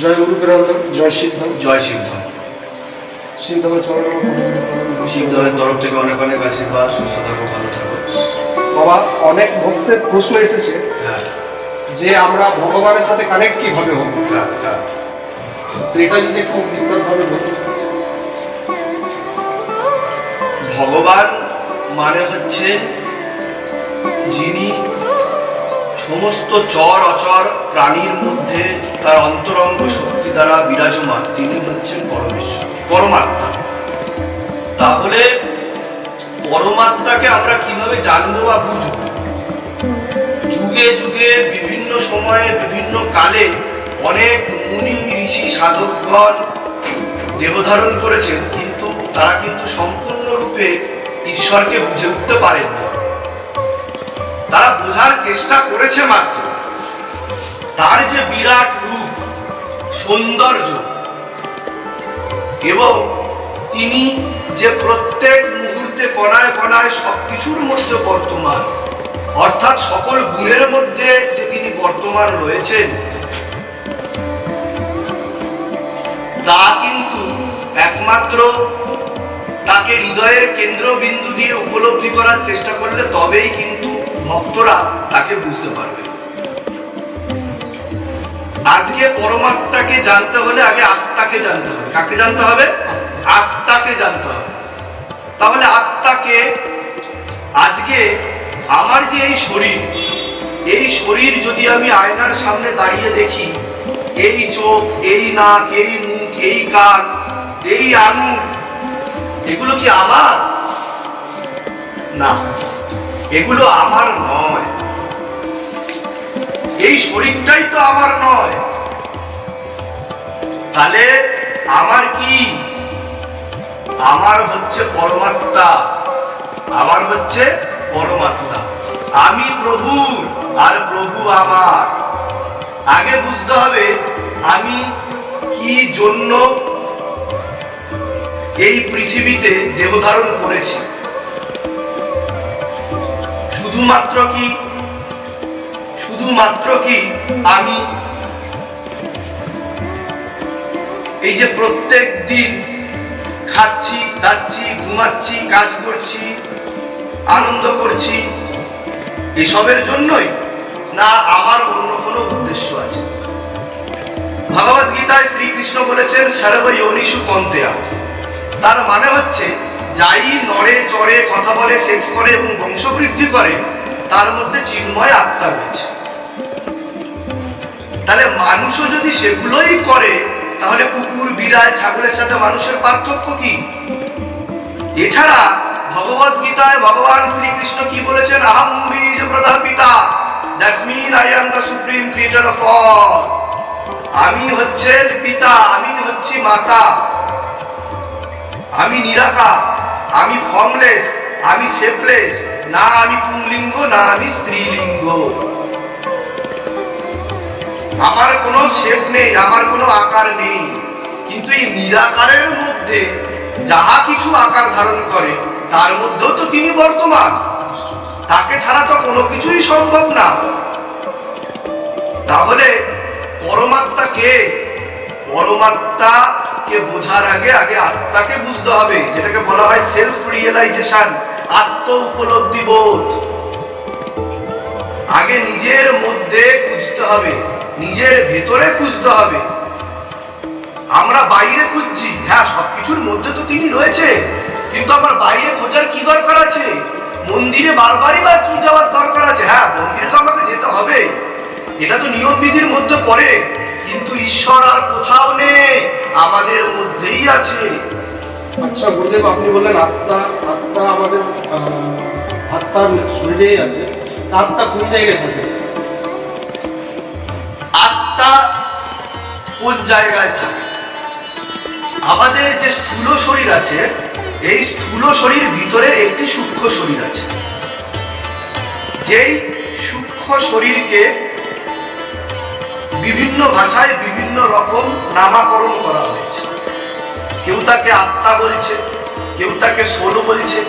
জয় গুরু জয় সিদ্ধ। জয় সিদ্ধ। সিদ্ধমের চরণ সিদ্ধের তরফ থেকে অনেক অনেক আশীর্বাদ সুস্থ থাকো ভালো থাকো। বাবা অনেক ভক্তের প্রশ্ন এসেছে। হ্যাঁ। যে আমরা ভগবানের সাথে কানেক্ট কীভাবে হব? হ্যাঁ হ্যাঁ। তো এটা যদি একটু বিস্তারভাবে বলতে ভগবান মানে হচ্ছে যিনি সমস্ত চর অচর প্রাণীর মধ্যে তার অন্তরঙ্গ শক্তি দ্বারা বিরাজমান, তিনি হচ্ছেন পরমেশ্বর, পরমাত্মা। তাহলে পরমাত্মাকে আমরা কীভাবে জানব বা বুঝব? যুগে যুগে, বিভিন্ন সময়ে, বিভিন্ন কালে অনেক মুনি, ঋষি, সাধকগণ দেহ ধারণ করেছেন, কিন্তু তারা কিন্তু সম্পূর্ণরূপে ঈশ্বরকে বুঝে উঠতে পারেননি। তারা বোঝার চেষ্টা করেছে মাত্র। তার যে বিরাট রূপ, সৌন্দর্য, এবং তিনি যে প্রত্যেক মুহূর্তে কণায় কণায় সবকিছুর মধ্যে বর্তমান, অর্থাৎ সকল গুণের মধ্যে যে তিনি বর্তমান রয়েছেন, তা কিন্তু একমাত্র তাকে হৃদয়ের কেন্দ্রবিন্দু দিয়ে উপলব্ধি করার চেষ্টা করলে তবেই কিন্তু ভক্তরা তাকে বুঝতে পারবে। আজকে পরমাত্মাকে জানতে হলে আগে আত্মাকে জানতে হবে। কাকে জানতে হবে? আত্মাকে জানতে হবে। তাহলে আত্মাকে আজকে আমার যে এই শরীর এই শরীর যদি আমি আয়নার সামনে দাঁড়িয়ে দেখি, এই চোখ, এই নাক, এই মুখ, এই কান, এই আঙুল, এগুলো কি আমার? না, এগুলো আমার নয়। এই শরীরটাই তো আমার নয়। তাহলে আমার কি? আমার হচ্ছে পরমাত্মা। আমার হচ্ছে পরমাত্মা। আমি প্রভু আর প্রভু আমার। আগে বুঝতে হবে আমি কি জন্য এই পৃথিবীতে দেহ ধারণ করেছি। শুধুমাত্র কি শুধুমাত্র কি আমি? এই যে প্রত্যেক দিন খাচ্ছি, দাচ্ছি, ঘুমাচ্ছি, কাজ করছি, আনন্দ করছি, এসবের জন্যই না আমার অন্য কোনো উদ্দেশ্য আছে? ভগবত গীতায় শ্রীকৃষ্ণ বলেছেন, সর্ব ইয়নিষু কন্তেয়া। তার মানে হচ্ছে, যাই নড়ে চড়ে কথা বলে শেষ করে এবং বংশবৃদ্ধি করে, তার মধ্যে চিন্ময় আত্মা রয়েছে। তাহলে মানুষও যদি সেগুলোই করে, তাহলে কুকুর, বিড়াল, ছাগলের সাথে মানুষের পার্থক্য কি? এছাড়া ভগবত গীতায় ভগবান শ্রীকৃষ্ণ কি বলেছেন? আহম বীজ প্রদা পিতা that's mean I am the supreme creator of আমি হচ্ছেন পিতা, আমি হচ্ছি মাতা। আমি নিরাকার, আমি ফর্মলেস আমি শেপলেস না আমি পুংলিঙ্গ, না আমি স্ত্রীলিঙ্গ। আমার কোনো শেপ নেই, আমার কোনো আকার নেই। কিন্তু এই নিরাকারের মধ্যে যাহা কিছু আকার ধারণ করে, তার মধ্যেও তো তিনি বর্তমান। তাকে ছাড়া তো কোনো কিছুই সম্ভব না। তাহলে পরমাত্মা কে? পরমাত্মা কে বোঝার আগে আগে আত্মাকে বুঝতে হবে, যেটাকে বলা হয় সেলফ রিয়েলাইজেশন আত্ম উপলব্ধি বোধ। আগে নিজের মধ্যে খুঁজতে হবে। নিজের ভেতরে খুঁজতে হবে। আমরা বাইরে খুঁজছি। হ্যাঁ সবকিছুর মধ্যে তো তিনি রয়েছে। কিন্তু আমার বাইরে খোঁজার কি দরকার আছে? মন্দিরে বারবারই বা কি যাওয়ার দরকার আছে? হ্যাঁ মন্দিরে তো আমাকে যেতে হবে। এটা তো নিয়ম বিধির মধ্যে পড়ে। কিন্তু ঈশ্বর আর কোথাও নেই। আমাদের মধ্যেই আছে। আচ্ছা গুরুদেব, আপনি বললেন আত্মা আত্মা আমাদের আত্মার শরীরেই আছে। আত্মা কোন জায়গায় থাকে? কোন জায়গায় থাকে? আমাদের যে স্থূল শরীর আছে, এই স্থূল শরীর ভিতরে একটি সূক্ষ্ম শরীর আছে। যেই সূক্ষ্ম শরীরকে বিভিন্ন ভাষায় বিভিন্ন রকম নামাকরণ করা হয়েছে। কেউ তাকে আত্মা বলছে, কেউ তাকে সোল বলছে,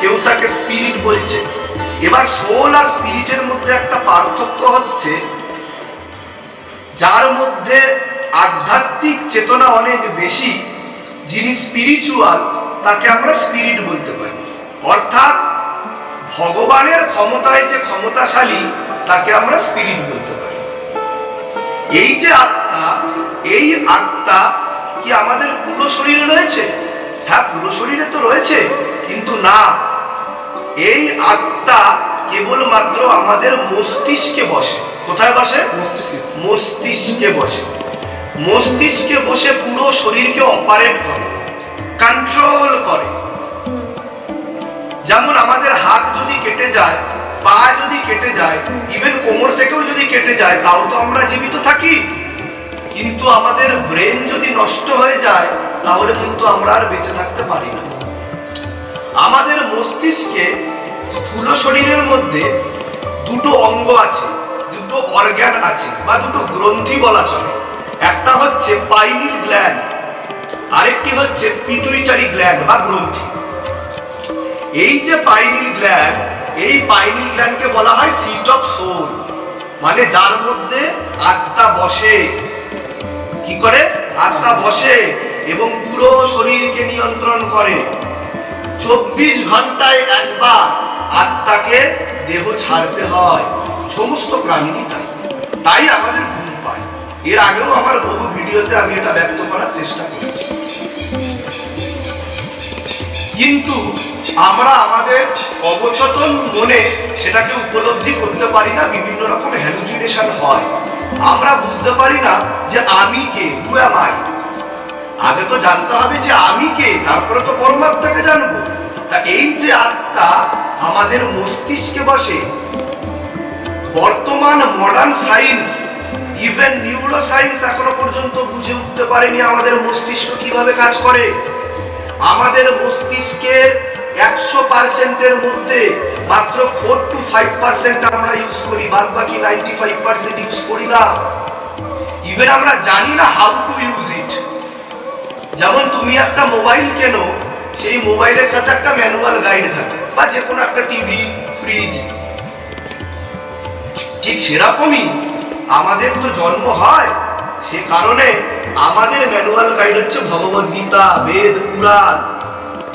কেউ তাকে স্পিরিট বলছে। এবার সোল আর স্পিরিটের মধ্যে একটা পার্থক্য হচ্ছে, যার মধ্যে আধ্যাত্মিক চেতনা অনেক বেশি যিনি স্পিরিচুয়াল তাকে আমরা স্পিরিট বলতে পারি। অর্থাৎ ভগবানের ক্ষমতায় যে ক্ষমতাশালী তাকে আমরা স্পিরিট বলতে পারি। এই যে আত্মা এই আত্মা কি আমাদের পুরো শরীরে রয়েছে? হ্যাঁ পুরো শরীরে তো রয়েছে কিন্তু না। এই আত্মা কেবলমাত্র আমাদের মস্তিষ্কে বসে। কোথায় বসে? মস্তিষ্কে। মস্তিষ্কে বসে। মস্তিষ্কে বসে পুরো শরীরকে অপারেট করে কন্ট্রোল করে। যেমন আমাদের হাত যদি কেটে যায়, পা যদি কেটে যায় ইভেন কোমর থেকেও যদি কেটে যায়, তাও তো আমরা জীবিত থাকি। কিন্তু আমাদের ব্রেন যদি নষ্ট হয়ে যায়, তাহলে কিন্তু আমরা আর বেঁচে থাকতে পারি না। আমাদের মস্তিষ্কে স্থূল শরীরের মধ্যে দুটো অঙ্গ আছে, দুটো অর্গ্যান আছে, বা দুটো গ্রন্থি বলা চলে। একটা হচ্ছে পাইনিল গ্ল্যান্ড, আরেকটি হচ্ছে পিটুইটারি গ্ল্যান্ড বা গ্রন্থি এই যে পাইনিল গ্ল্যান্ড, এই পাইনিল গ্ল্যান্ডকে বলা হয় সিট অফ সোল মানে যার মধ্যে আত্মা বসে। কি করে? আত্মা বসে এবং পুরো শরীরকে নিয়ন্ত্রণ করে। চব্বিশ ঘন্টায় একবার আত্মাকে দেহ ছাড়তে হয়, সমস্ত প্রাণীরই তাই। তাই আমাদের এর আগেও আমার বহু ভিডিওতে আমি এটা ব্যক্ত করার চেষ্টা করেছি। কিন্তু আমরা আমাদের অবচেতন মনে সেটাকে উপলব্ধি করতে পারি না, বিভিন্ন রকম হ্যালুজিনেশন হয়। আমরা বুঝতে পারি না যে আমি কে হু অ্যাম আই আগে তো জানতে হবে যে আমি কে, তারপরে তো পরমাত্মাকে জানব। তা এই যে আত্মা আমাদের মস্তিষ্কে বসে, বর্তমান modern science even neuro science এখনও পর্যন্ত বুঝে উঠতে পারেনি আমাদের মস্তিষ্ক কীভাবে কাজ করে। আমাদের মস্তিষ্কের একশো পার্সেন্টের মধ্যে মাত্র ফোর টু ফাইভ পার্সেন্ট আমরা ইউজ করি বাদ বাকি নাইনটি ফাইভ পার্সেন্ট ইউজ করি না। ইভেন আমরা জানি না হাউ টু ইউজ ইট যেমন তুমি একটা মোবাইল কেনো, সেই মোবাইলের সাথে একটা ম্যানুয়াল গাইড থাকে, বা যে কোনো একটা টিভি ফ্রিজ ঠিক সেরকমই আমাদের তো জন্ম হয়। সে কারণে আমাদের ম্যানুয়াল গাইড হচ্ছে ভগবদ গীতা, বেদ, পুরাণ।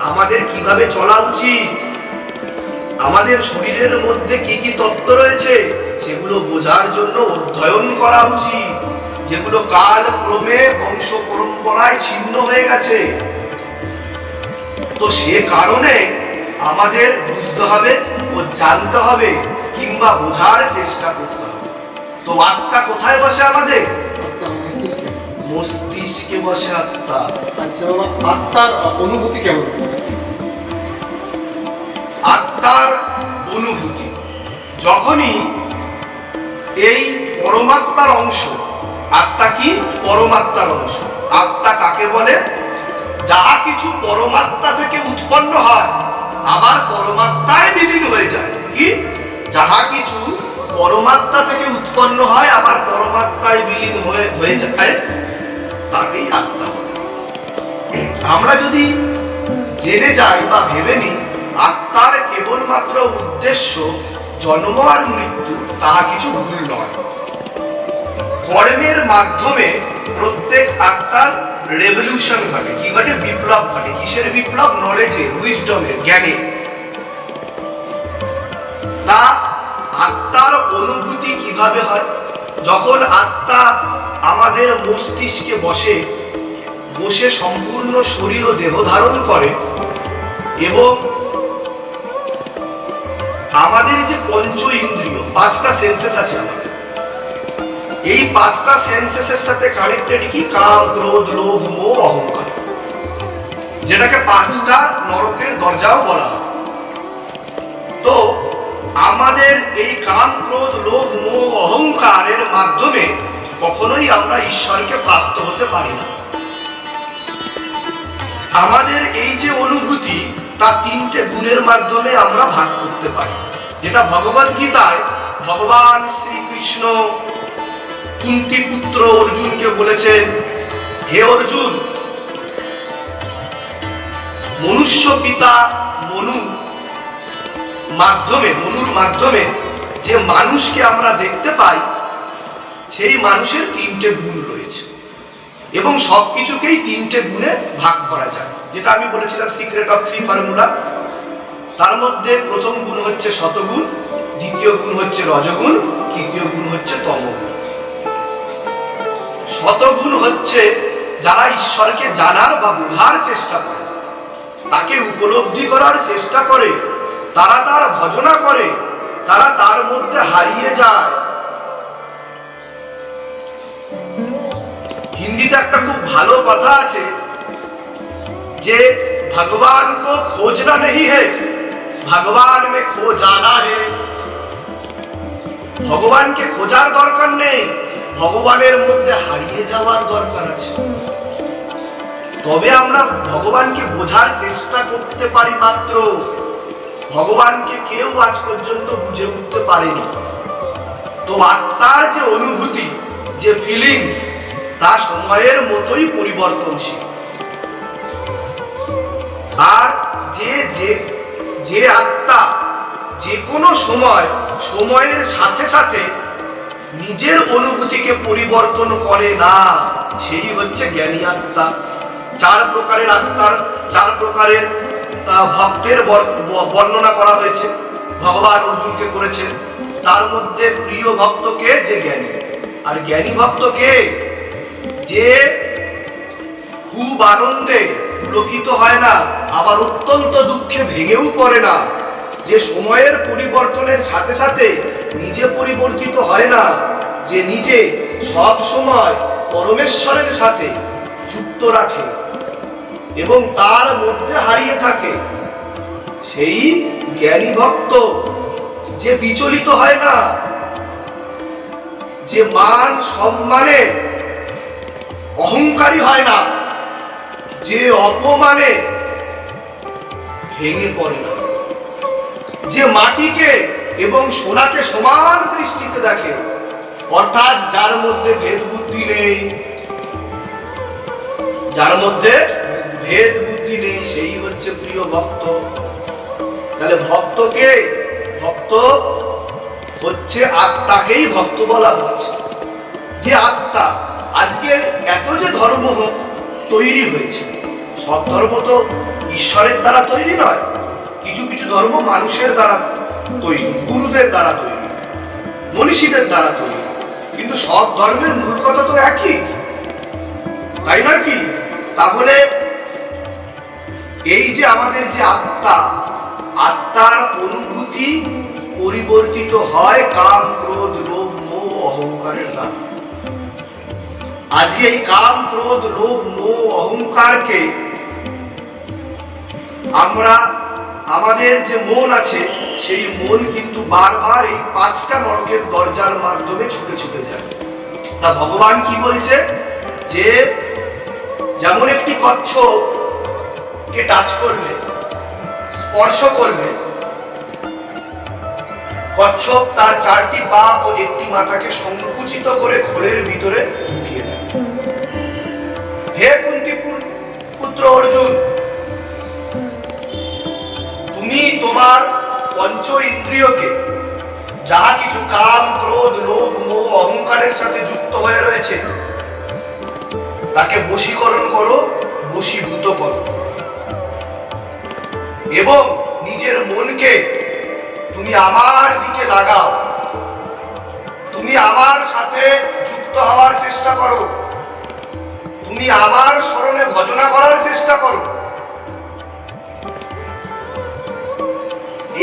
আমাদের কীভাবে চলা উচিত? আমাদের শরীরের মধ্যে কি কি তত্ত্ব রয়েছে, সেগুলো বোঝার জন্য অধ্যয়ন করা উচিত। যেগুলো কাল ক্রমে বংশ পরম্পরায় ছিন্ন হয়ে গেছে। তো সে কারণে আমাদের বুঝতে হবে ও জানতে হবে কিংবা বোঝার চেষ্টা করতে তো আত্মা কোথায় বসে আমাদের? মস্তিষ্কে বসে আত্মা। আচ্ছা বাবা আত্মার অনুভূতি কেমন? আত্মার অনুভূতি। যখনই এই পরমাত্মার অংশ আত্মা কি? পরমাত্মার অংশ। আত্মা কাকে বলে? যাহা কিছু পরমাত্মা থেকে উৎপন্ন হয় আবার পরমাত্মায় বিলীন হয়ে যায়। কি? যাহা কিছু পরমাত্মা থেকে উৎপন্ন হয়, আবার পরমাত্মায় বিলীন হয়ে হয়ে যায়। তাকেই আত্মা বলে। আমরা যদি জেনে যাই বা ভেবে নিই, আত্মার কেবলমাত্র উদ্দেশ্য জন্ম আর মৃত্যু তাহা কিছু ভুল নয়। কর্মের মাধ্যমে প্রত্যেক আত্মার রেভলিউশন ঘটে। কি ঘটে? বিপ্লব ঘটে। কিসের বিপ্লব? নলেজের উইজডমের জ্ঞানে। তা অনুভূতি কীভাবে হয়? যখন আত্মা আমাদের মস্তিষ্কে বসে বসে সম্পূর্ণ শরীর ও দেহ ধারণ করে এবং আমাদের যে পঞ্চ ইন্দ্রিয়, পাঁচটা সেন্সেস আছে এই পাঁচটা সেন্সেসের সাথে কানেক্টেড কি? কাম, ক্রোধ, লোভ, মোহ, অহংকার। যেটাকে পাঁচটা নরকের দরজাও বলা হয়। তো আমাদের এই কাম ক্রোধ লোভ, মোহ, অহংকারের মাধ্যমে কখনোই আমরা ঈশ্বরকে প্রাপ্ত হতে পারি না। আমাদের এই যে অনুভূতি, তা তিনটে গুণের মাধ্যমে আমরা ভাগ করতে পারি। যেটা ভগবদ গীতায় ভগবান শ্রীকৃষ্ণ কুন্তি পুত্র অর্জুনকে বলেছেন, হে অর্জুন, মনুষ্য পিতা মনু মাধ্যমে, মনুর মাধ্যমে যে মানুষকে আমরা দেখতে পাই, সেই মানুষের তিনটে গুণ রয়েছে। এবং সব কিছুকেই তিনটে গুণে ভাগ করা যায়। যেটা আমি বলেছিলাম সিক্রেট অফ থ্রি ফর্মুলা তার মধ্যে প্রথম গুণ হচ্ছে শতগুণ, দ্বিতীয় গুণ হচ্ছে রজগুণ, তৃতীয় গুণ হচ্ছে তমগুণ। শতগুণ হচ্ছে যারা ঈশ্বরকে জানার বা বোঝার চেষ্টা করে। তাকে উপলব্ধি করার চেষ্টা করে তারা তার ভজনা করে, তারা তার মধ্যে হারিয়ে যায়। হিন্দিতে একটা খুব ভালো কথা আছে যে, ভগবান কো খোঁজনা নেই হে, ভগবান মে খো জানা হে। ভগবানকে খোঁজার দরকার নেই, ভগবানের মধ্যে হারিয়ে যাওয়ার দরকার আছে। তবে আমরা ভগবানকে বোঝার চেষ্টা করতে পারি মাত্র। ভগবানকে কেউ আজ পর্যন্ত বুঝে উঠতে পারেনি। তো আত্মার যে অনুভূতি, যে ফিলিংস তা সময়ের মতোই পরিবর্তনশীল। আর যে যে যে আত্মা যে কোনো সময়, সময়ের সাথে সাথে নিজের অনুভূতিকে পরিবর্তন করে না, সেই হচ্ছে জ্ঞানী আত্মা। চার প্রকারের আত্মার, চার প্রকারের ভক্তের বর্ণনা করা হয়েছে, ভগবান অর্জুনকে করেছেন। তার মধ্যে প্রিয় ভক্তকে যে জ্ঞানী। আর জ্ঞানী ভক্তকে যে খুব আনন্দে পুলকিত হয় না, আবার অত্যন্ত দুঃখে ভেঙেও পড়ে না। যে সময়ের পরিবর্তনের সাথে সাথে নিজে পরিবর্তিত হয় না, যে নিজে সব সময় পরমেশ্বরের সাথে যুক্ত রাখে। এবং তার মধ্যে হারিয়ে থাকে। সেই জ্ঞানী ভক্ত যে বিচলিত হয় না, যে মান সম্মানে অহংকারী হয় না, যে অপমানে ভেঙে পড়ে না, যে মাটিকে এবং সোনাকে সমান দৃষ্টিতে দেখে, অর্থাৎ যার মধ্যে ভেদ বুদ্ধি নেই, যার মধ্যে ভেদ বুদ্ধি নেই, সেই হচ্ছে প্রিয় ভক্ত। তাহলে ভক্তকে ভক্ত হচ্ছে আত্মাকেই ভক্ত বলা হচ্ছে। যে আত্মা, আজকে এত যে ধর্ম তৈরি হয়েছে। সব ধর্ম তো ঈশ্বরের দ্বারা তৈরি নয়, কিছু কিছু ধর্ম মানুষের দ্বারা তৈরি, গুরুদের দ্বারা তৈরি, মনীষীদের দ্বারা তৈরি। কিন্তু সব ধর্মের মূল কথা তো একই। তাই না কি? তাহলে এই যে আমাদের যে আত্মা, আত্মার অনুভূতি পরিবর্তিত হয় কাম, ক্রোধ, লোভ, মোহ, অহংকারের দ্বারা। আজকে এই কাম, ক্রোধ, লোভ, মোহ, অহংকারকে আমরা আমাদের যে মন আছে, সেই মন কিন্তু বারবার এই পাঁচটা নরকের দরজার মাধ্যমে ছুটে ছুটে যায়। তা ভগবান কি বলছে? যে যেমন একটি কচ্ছপ কে টাচ করলে, স্পর্শ করবে কচ্ছপ তার চারটি পা ও একটি মাথাকে সংকুচিত করে খোলের ভিতরে ঢুকিয়ে দেয়। হে কুন্তি পুত্র অর্জুন, তুমি তোমার পঞ্চ ইন্দ্রিয়কে যাহা কিছু কাম, ক্রোধ, লোভ, মোহ, অহংকারের সাথে যুক্ত হয়ে রয়েছে, তাকে বশীকরণ করো, বশীভূত করো। এবং নিজের মনকে তুমি আমার দিকে লাগাও। তুমি আমার সাথে যুক্ত হওয়ার চেষ্টা করো। তুমি আমার স্মরণে ভজনা করার চেষ্টা করো।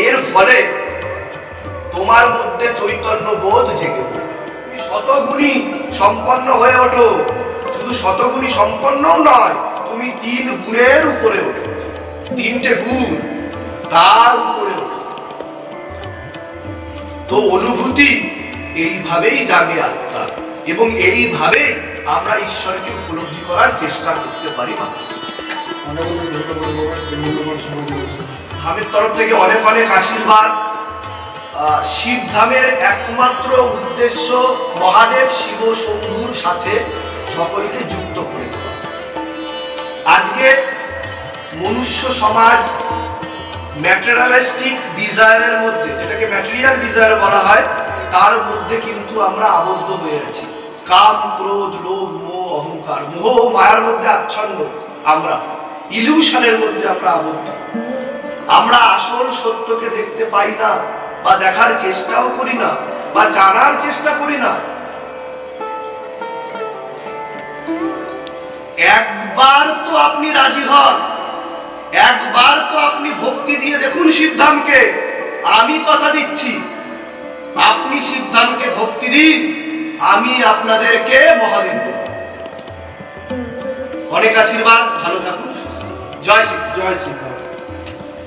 এর ফলে তোমার মধ্যে চৈতন্য বোধ জেগে তুমি শতগুণী সম্পন্ন হয়ে ওঠো। শুধু শতগুণী সম্পন্নও নয়, তুমি তিন গুণের উপরে ওঠো। তিনটে গুণ তার উপরে তো অনুভূতি এইভাবেই জাগে আত্মা, এবং এইভাবেই আমরা ঈশ্বরকে উপলব্ধি করার চেষ্টা করতে পারি। ধামের তরফ থেকে অনেক অনেক আশীর্বাদ। শিব ধামের একমাত্র উদ্দেশ্য মহাদেব শিব শম্ভুর সাথে সকলকে যুক্ত করে দেওয়া আজকে মনুষ্য সমাজ ম্যাটেরিয়ালিস্টিক ডিজায়ারের মধ্যে, যেটাকে ম্যাটেরিয়াল ডিজায়ার বলা হয়, তার মধ্যে কিন্তু আমরা আবদ্ধ হয়ে আছি। কাম, ক্রোধ, লোভ, মোহ, অহংকার, মোহ, মায়ার মধ্যে আচ্ছন্ন আমরা। ইলিউশনের মধ্যে আমরা আবদ্ধ। আমরা আসল সত্যকে দেখতে পাই না, বা দেখার চেষ্টাও করি না, বা জানার চেষ্টা করি না। একবার তো আপনি রাজি হন। একবার তো আপনি ভক্তি দিয়ে দেখুন সিদ্ধামকে আমি কথা দিচ্ছি আপনি সিদ্ধামকে ভক্তি দিন আমি আপনাদেরকে মহাদেব দেব। অনেক আশীর্বাদ ভালো থাকুন। জয় শ্রী জয় শ্রী